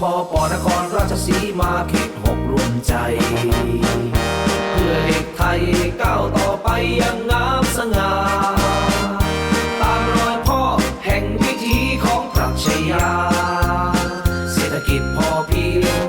พปนครราชสีมาเขตหกรวมใจ เพื่อเด็กไทยก้าวต่อไปอยังงามสง่าตามรอยพ่อแห่งวิถีของปรัชญาเศรษฐกิจพอเพียง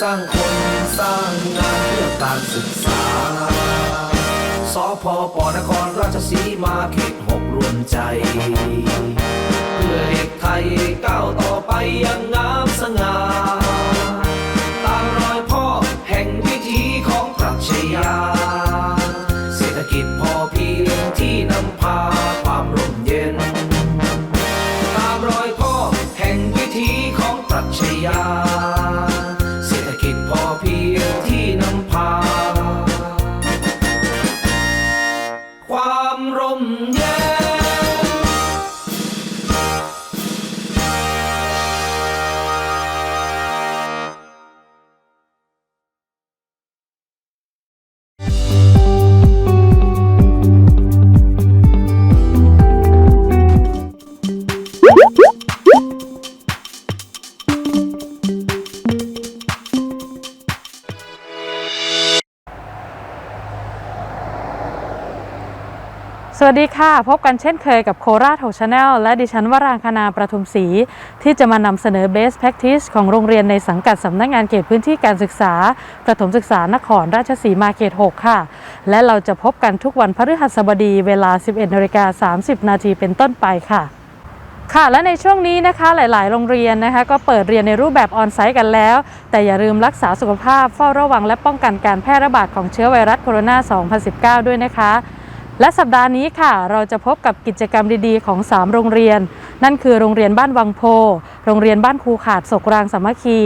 สร้างคนสร้างงานเพื่อการศึกษา สพปนครราชสีมาเขตหกรวมใจ เพื่อเด็กไทยก้าวต่อไปอยังงามสง่า วัสดีค่ะ พบกันเช่นเคยกับโคราชโฮชาแนลและดิฉันวรางคณาประทุมศรีที่จะมานำเสนอ Best Practice ของโรงเรียนในสังกัดสำนักงานเขตพื้นที่การศึกษา ประถมศึกษานครราชสีมาเขต 6 ค่ะ และเราจะพบกันทุกวันพฤหัสบดีเวลา 11นาฬิกา30 นาทีเป็นต้นไปค่ะค่ะและในช่วงนี้นะคะหลาย ๆ โรงเรียนนะคะก็เปิดเรียนในรูปแบบออนไซต์กันแล้ว แต่อย่าลืมรักษาสุขภาพเฝ้าระวังและป้องกันการแพร่ระบาดของเชื้อไวรัสโคโรนา 2019 ด้วยนะคะ และสัปดาห์นี้ค่ะ เราจะพบกับกิจกรรมดีๆ ของ 3 โรงเรียน นั่นคือโรงเรียนบ้านวังโพ โรงเรียนบ้านครูขาดศกรางสามัคคี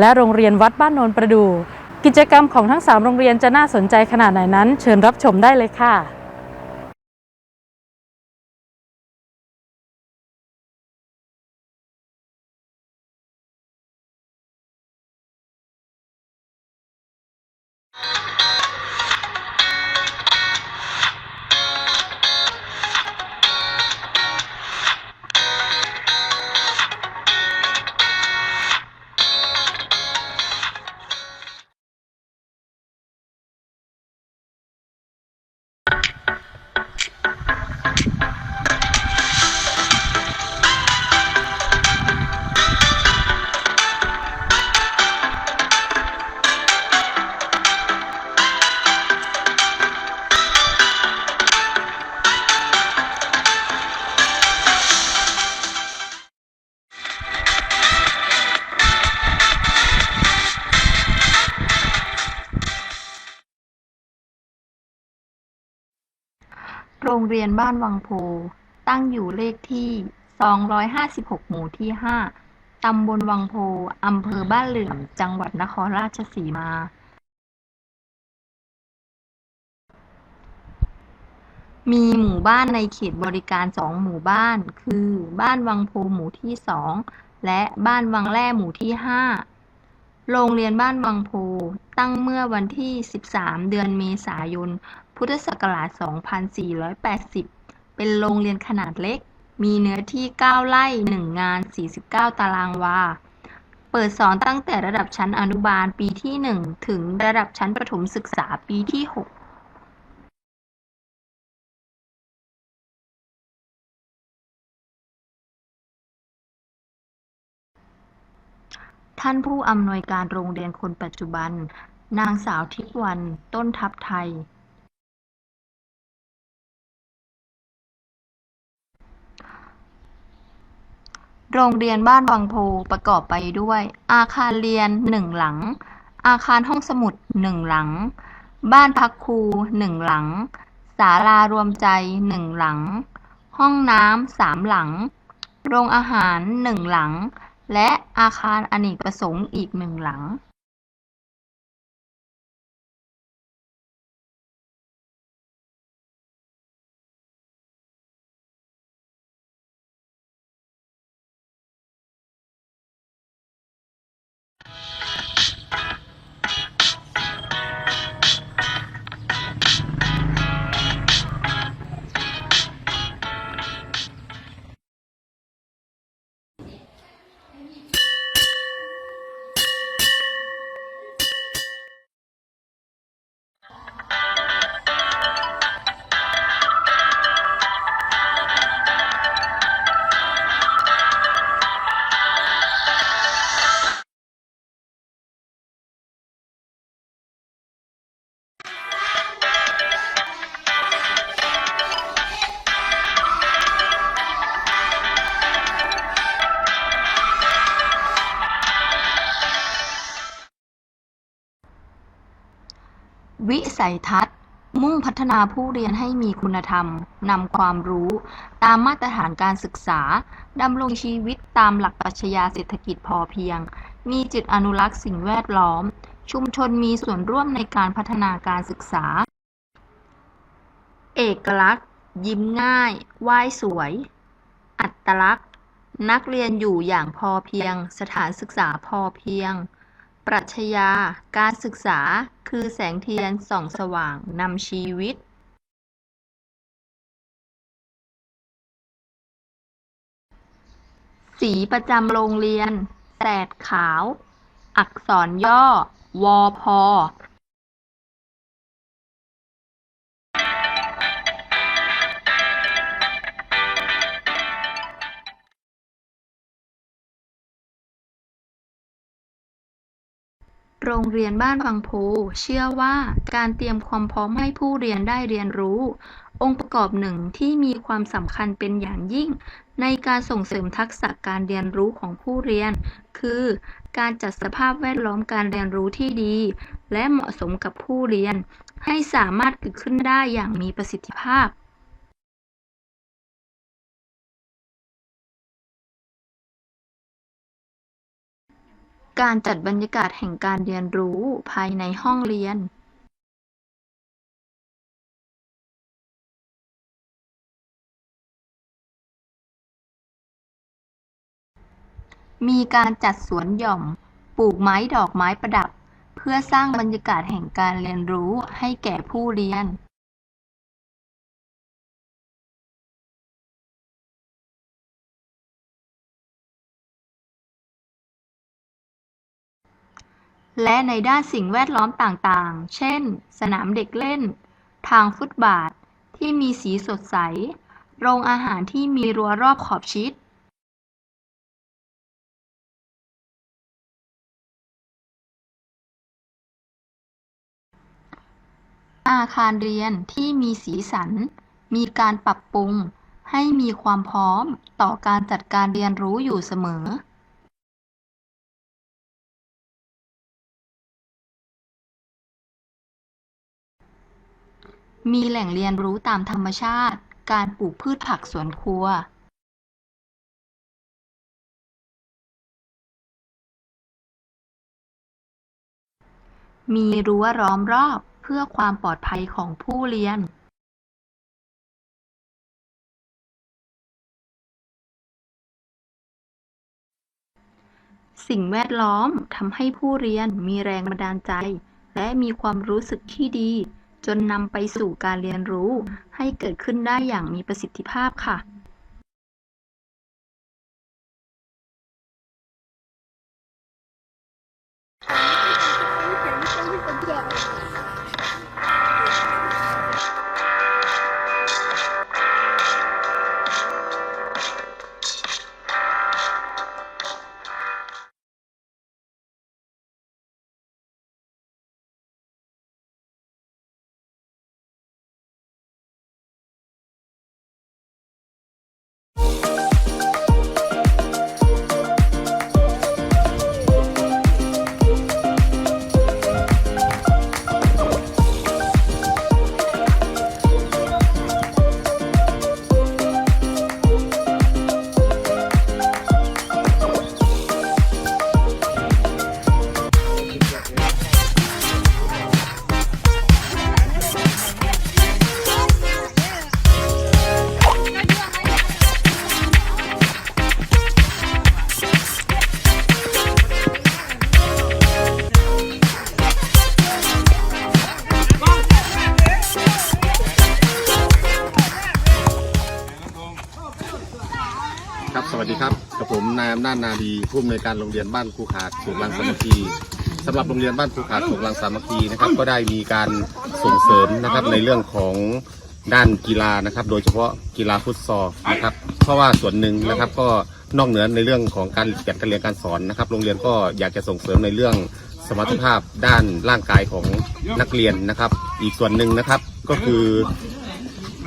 และโรงเรียนวัดบ้านโนนประดู กิจกรรมของทั้ง 3 โรงเรียนจะน่าสนใจขนาดไหนนั้น เชิญรับชมได้เลยค่ะ เรียนบ้านวังโพ ตั้งอยู่เลขที่ 256 หมู่ที่ 5 ตำบลวังโพ อำเภอบ้านเหลื่อม จังหวัดนครราชสีมา มีหมู่บ้านในเขตบริการสองหมู่บ้าน คือบ้านวังโพหมู่ที่สองและบ้านวังแร่หมู่ที่ห้าโรงเรียนบ้านวังโพตั้งเมื่อวันที่ 13 เดือนเมษายน พุทธศักราช 2480 เป็นโรงเรียนขนาดเล็ก มีเนื้อที่ 9 ไร่ 1 งาน 49 ตารางวา เปิดสอนตั้งแต่ระดับชั้นอนุบาลปีที่ 1 ถึงระดับชั้นประถมศึกษาปีที่ 6ท่านผู้อำนวยการโรงเรียนคนปัจจุบัน นางสาวทิพย์วันต้นทับไทย โรงเรียนบ้านวังโพประกอบไปด้วย อาคารเรียนหนึ่งหลัง อาคารห้องสมุดหนึ่งหลัง บ้านพักครูหนึ่งหลัง ศาลารวมใจหนึ่งหลัง ห้องน้ำสามหลัง โรงอาหารหนึ่งหลัง และอาคารอเนกประสงค์อีกหนึ่งหลัง Thank you. สัยทัศน์ มุ่งพัฒนาผู้เรียนให้มีคุณธรรม นำความรู้ ตามมาตรฐานการศึกษา ดำรงชีวิตตามหลักปรัชญาเศรษฐกิจพอเพียง มีจิตอนุรักษ์สิ่งแวดล้อม ชุมชนมีส่วนร่วมในการพัฒนาการศึกษา เอกลักษณ์ ยิ้มง่ายไหว้สวย อัตลักษณ์ นักเรียนอยู่อย่างพอเพียง สถานศึกษาพอเพียง ปรัชญาการศึกษาคือแสงเทียนส่องสว่างนำชีวิต สีประจำโรงเรียนแสดขาว อักษรย่อ วอพอ โรงเรียนบ้านวังโพเชื่อว่าการเตรียมความพร้อมให้ผู้เรียนได้เรียนรู้ องค์ประกอบหนึ่งที่มีความสำคัญเป็นอย่างยิ่ง ในการส่งเสริมทักษะการเรียนรู้ของผู้เรียน คือ การจัดสภาพแวดล้อมการเรียนรู้ที่ดี และเหมาะสมกับผู้เรียน ให้สามารถเกิดขึ้นได้อย่างมีประสิทธิภาพ การจัดบรรยากาศแห่งการเรียนรู้ภายในห้องเรียนมีการจัดสวนหย่อม ปลูกไม้ดอกไม้ประดับ เพื่อสร้างบรรยากาศแห่งการเรียนรู้ให้แก่ผู้เรียน และในด้านสิ่งแวดล้อมต่างๆ เช่น สนามเด็กเล่น ทางฟุตบาทที่มีสีสดใส โรงอาหารที่มีรั้วรอบขอบชิด อาคารเรียนที่มีสีสัน มีการปรับปรุงให้มีความพร้อมต่อการจัดการเรียนรู้อยู่เสมอ มีแหล่งเรียนรู้ตามธรรมชาติ การปลูกพืชผักสวนครัวมีรั้วล้อมรอบเพื่อความปลอดภัยของผู้เรียน สิ่งแวดล้อมทำให้ผู้เรียนมีแรงบันดาลใจ และมีความรู้สึกที่ดี จนนำไปสู่การเรียนรู้ ให้เกิดขึ้นได้อย่างมีประสิทธิภาพค่ะ กับผมนายอำนาจนาดีผู้อำนวยการโรงเรียนบ้านครูขาดสุขลังสามัคคีสำหรับโรงเรียนบ้านครูขาดสุขลังสามัคคีนะครับก็ได้มีการส่งเสริมนะครับในเรื่องของด้านกีฬานะครับ โดยเฉพาะกีฬาฟุตซอลนะครับ เพราะว่าส่วนหนึ่งนะครับก็นอกเหนือในเรื่องของการจัดการเรียนการสอนนะครับ โรงเรียนก็อยากจะส่งเสริมในเรื่องสมรรถภาพด้านร่างกายของนักเรียนนะครับ อีกส่วนหนึ่งนะครับก็คือ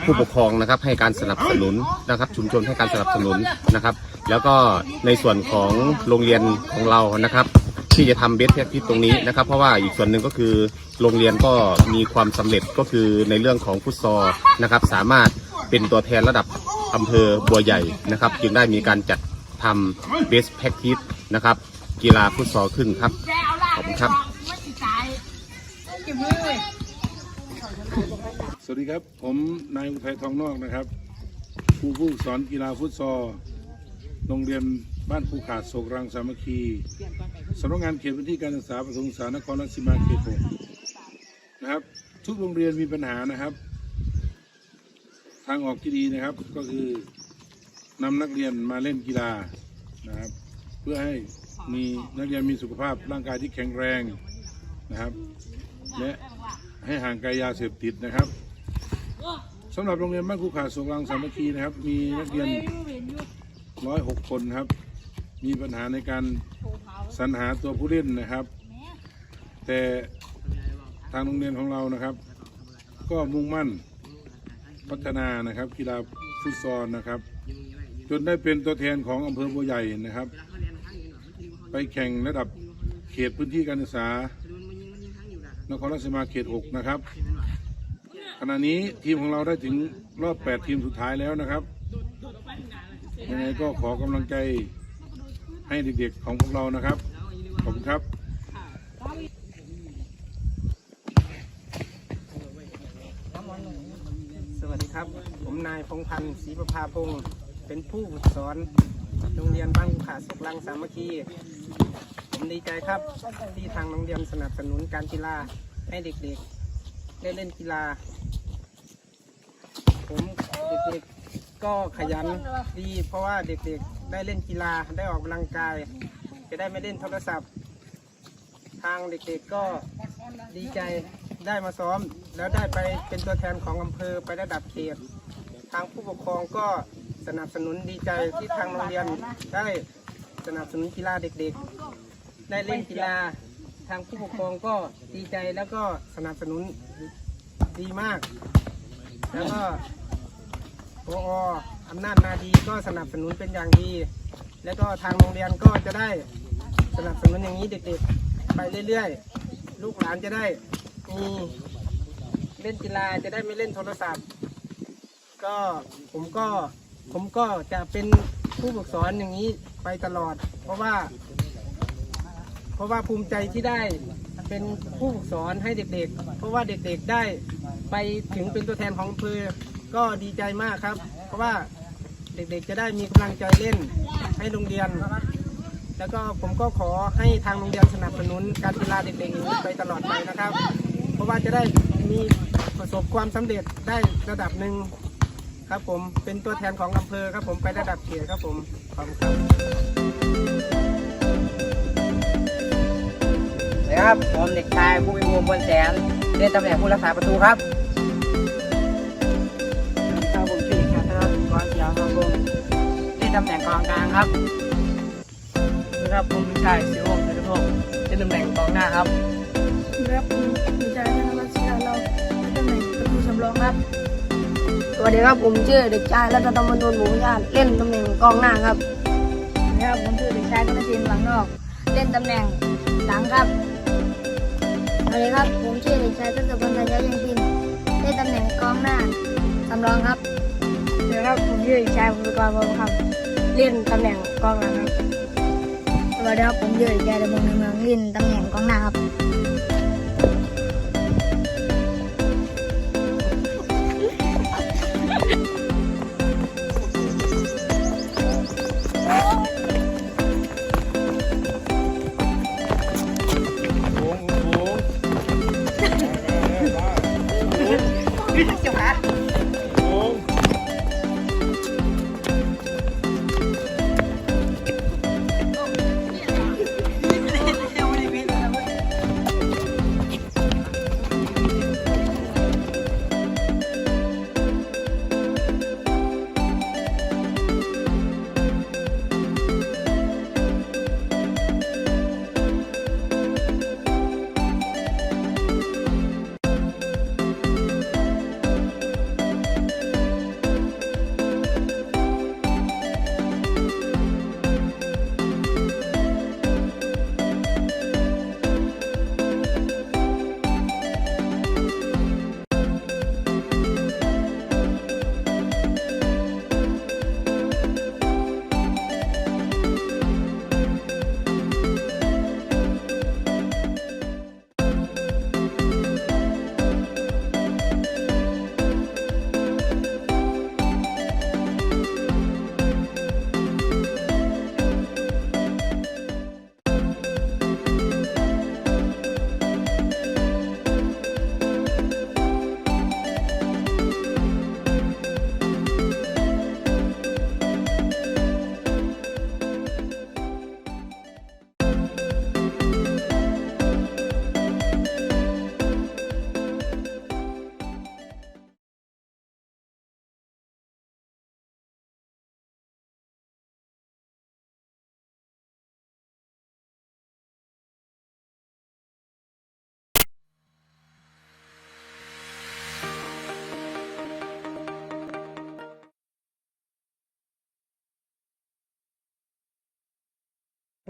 ผู้ปกครองนะครับให้การสนับสนุนนะครับชุมชนให้การสนับสนุนนะครับ แล้วก็ในส่วนของโรงเรียนของเรานะครับ ที่จะทำเบสแพคทิสตรงนี้นะครับ เพราะว่าอีกส่วนหนึ่งก็คือโรงเรียนก็มีความสำเร็จก็คือในเรื่องของฟุตซอลนะครับ สามารถเป็นตัวแทนระดับอำเภอบัวใหญ่นะครับ จึงได้มีการจัดทำเบสแพคทิสนะครับ กีฬาฟุตซอลขึ้นครับขอบคุณครับ สวัสดีครับ ผมนายอุทัยทองนอกนะครับครูผู้สอนกีฬาฟุตซอลโรงเรียนบ้านภูขาดโศกรังสามัคคีสำนักงานเขตพื้นที่การศึกษาประถมศึกษานครราชสีมาเขตหกนะครับ ทุกโรงเรียนมีปัญหานะครับ ทางออกที่ดีนะครับก็คือนำนักเรียนมาเล่นกีฬานะครับ เพื่อให้มีนักเรียนมีสุขภาพร่างกายที่แข็งแรงนะครับ และให้ห่างไกลยาเสพติดนะครับ สำหรับโรงเรียนบ้านคูขาดสงรังสามัคคีนะครับ มีนักเรียนร้อยหกคนครับ มีปัญหาในการสรรหาตัวผู้เล่นนะครับ แต่ทางโรงเรียนของเรานะครับ ก็มุ่งมั่นพัฒนานะครับกีฬาฟุตซอลนะครับ จนได้เป็นตัวแทนของอำเภอบัวใหญ่นะครับ ไปแข่งระดับเขตพื้นที่การศึกษานครราชสีมาเขต 6 นะครับ ขณะนี้ทีมของเราได้ถึงรอบ 8 ทีมสุดท้ายแล้วนะครับยังไงก็ขอกำลังใจให้เด็กๆของพวกเรานะครับ ขอบคุณครับสวัสดีครับ ผมนายพงพันธ์ศรีประภาพงศ์เป็นผู้ฝึกสอน โรงเรียนบ้านขาสุกลังสามัคคี ผมดีใจครับที่ทางโรงเรียนสนับสนุนการกีฬาให้เด็กๆ ได้เล่นกีฬา ผมเด็กๆก็ขยันดีเพราะว่าเด็กๆได้เล่นกีฬาได้ออกกำลังกาย จะได้ไม่เล่นโทรศัพท์ ทางเด็กๆก็ดีใจได้มาซ้อม แล้วได้ไปเป็นตัวแทนของอำเภอไประดับเขต ทางผู้ปกครองก็สนับสนุนดีใจที่ทางโรงเรียนได้สนับสนุนกีฬาเด็กๆ ได้เล่นกีฬา ทางผู้ปกครองก็ดีใจแล้วก็สนับสนุนดีมาก แล้วก็พออำนาจนาดีก็สนับสนุนเป็นอย่างดี แล้วก็ทางโรงเรียนก็จะได้สนับสนุนอย่างนี้เด็กๆไปเรื่อยๆ ลูกหลานจะได้มีเล่นกีฬาจะได้ไม่เล่นโทรศัพท์ ก็ผมก็ผมก็จะเป็นผู้ฝึกสอนอย่างนี้ไปตลอด เพราะว่า เพราะว่าภูมิใจที่ได้เป็นผู้ฝึกสอนให้เด็กๆ เพราะว่าเด็กๆได้ไปถึงเป็นตัวแทนของอำเภอก็ดีใจมากครับ เพราะว่าเด็กๆจะได้มีกำลังใจเล่นให้โรงเรียน แล้วก็ผมก็ขอให้ทางโรงเรียนสนับสนุนการกีฬาเด็กๆอย่างนี้ไปตลอดไปนะครับ เพราะว่าจะได้มีประสบความสำเร็จได้ระดับหนึ่งครับผมเป็นตัวแทนของอำเภอครับผมไประดับเขตครับผมขอบคุณ ครับนะครับ ผมเด็กชายผู้วิบูลย์บนแสนเล่นตำแหน่งผู้รักษาประตูครับครับผมชื่อชาติรัตน์กรเขียวครับผมเล่นตำแหน่งกองกลางครับนะครับผมชายสิววงศ์เทพพงศ์เล่นตำแหน่งกองหน้าครับครับผมดีใจที่นักกีฬาเราได้ตำแหน่งประตูสำรองครับสวัสดีครับผมชื่อเด็กชายรัตนมณฑลหมูญาติเล่นตำแหน่งกองหน้าครับนะครับผมชื่อเด็กชายกนศินหลังนอก เล่นตำแหน่งหลังครับส วัสดีครับ ผมชื่อเด็กชายทศพลสายยังพินเล่นตำแหน่งกองหน้าสำรองครับสวัสดีครับ ผมชื่อเด็กชายภูมิกรพรครับ เล่นตำแหน่งกองหลังครับ สวัสดีครับ ผมชื่อเด็กชายดำรงในเมืองเล่นตำแหน่งกองหน้าครับ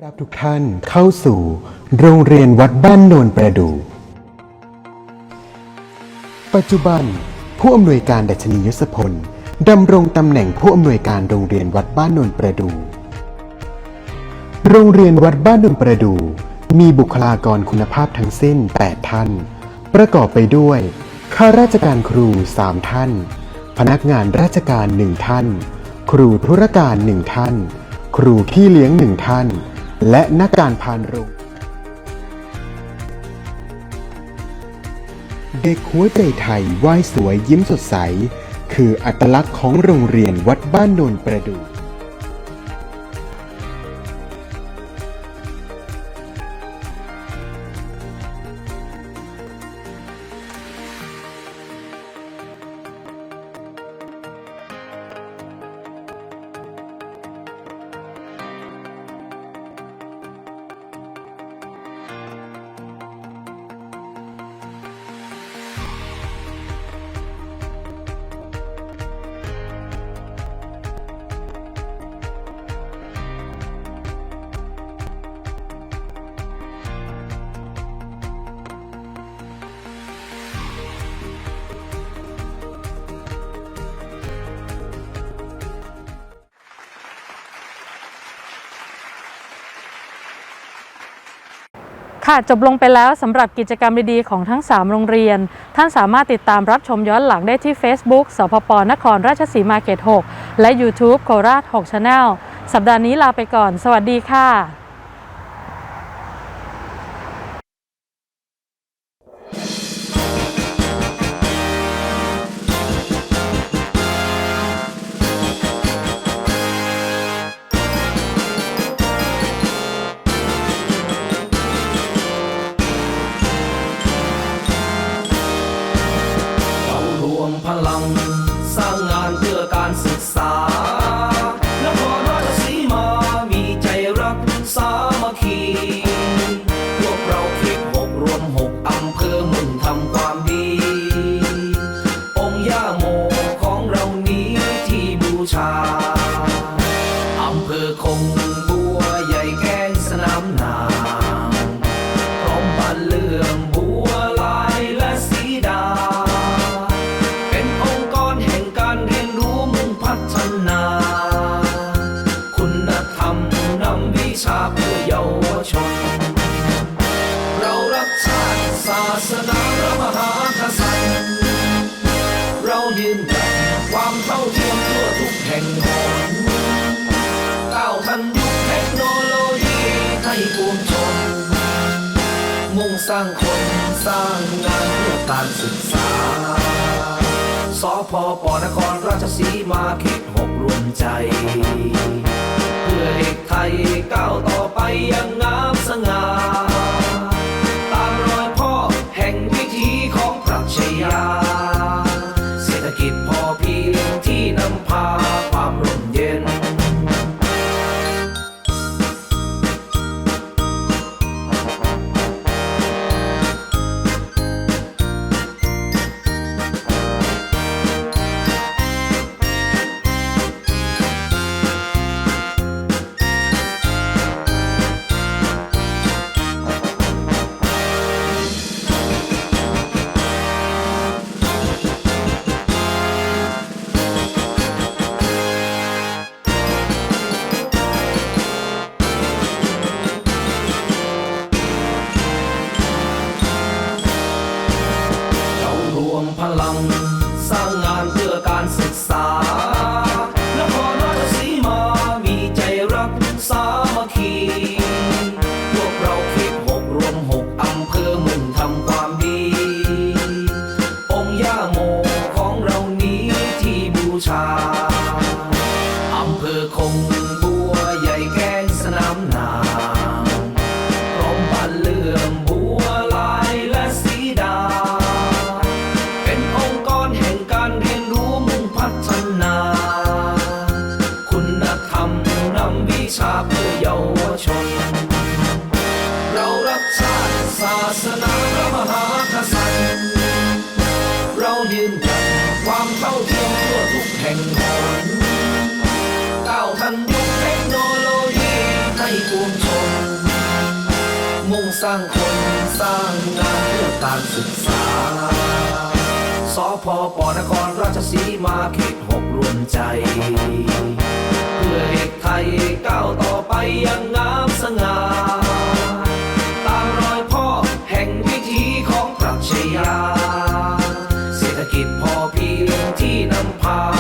รับทุกท่านเข้าสู่โรงเรียนวัดบ้านโนนประดู ปัจจุบัน ผู้อำนวยการดัชนียศพลดำรงตำแหน่งผู้อำนวยการโรงเรียนวัดบ้านโนนประดู โรงเรียนวัดบ้านโนนประดู มีบุคลากรคุณภาพทั้งสิ้น 8 ท่าน ประกอบไปด้วยข้าราชการครู 3 ท่าน พนักงานราชการ 1 ท่าน ครูธุรการ 1 ท่าน ครูพี่เลี้ยง 1 ท่าน และนักการพานโรงเด็กหัวใจไทยว่ายสวยยิ้มสดใส คืออัตลักษณ์ของโรงเรียนวัดบ้านโนนประดู่ ค่ะจบลงไปแล้วสำหรับกิจกรรมดีๆของทั้ง 3 โรงเรียน ท่านสามารถติดตามรับชมย้อนหลังได้ที่ Facebook สพปนครราชสีมาเขต6และ YouTube โคราช6 Channel สัปดาห์นี้ลาไปก่อน สวัสดีค่ะ การศึกษา สพปนครราชสีมาเขตหกรวมใจ เพื่อเด็กไทยก้าวต่อไปอย่างงามสง่าา สร้างคนสร้างงานเพื่อการศึกษา สพปนครราชสีมาเขตหกรวมใจ เพื่อเด็กไทยก้าวต่อไปอย่างงามสง่า ตามรอยพ่อแห่งวิถีของปรัชญา เศรษฐกิจพอเพียงที่นำพา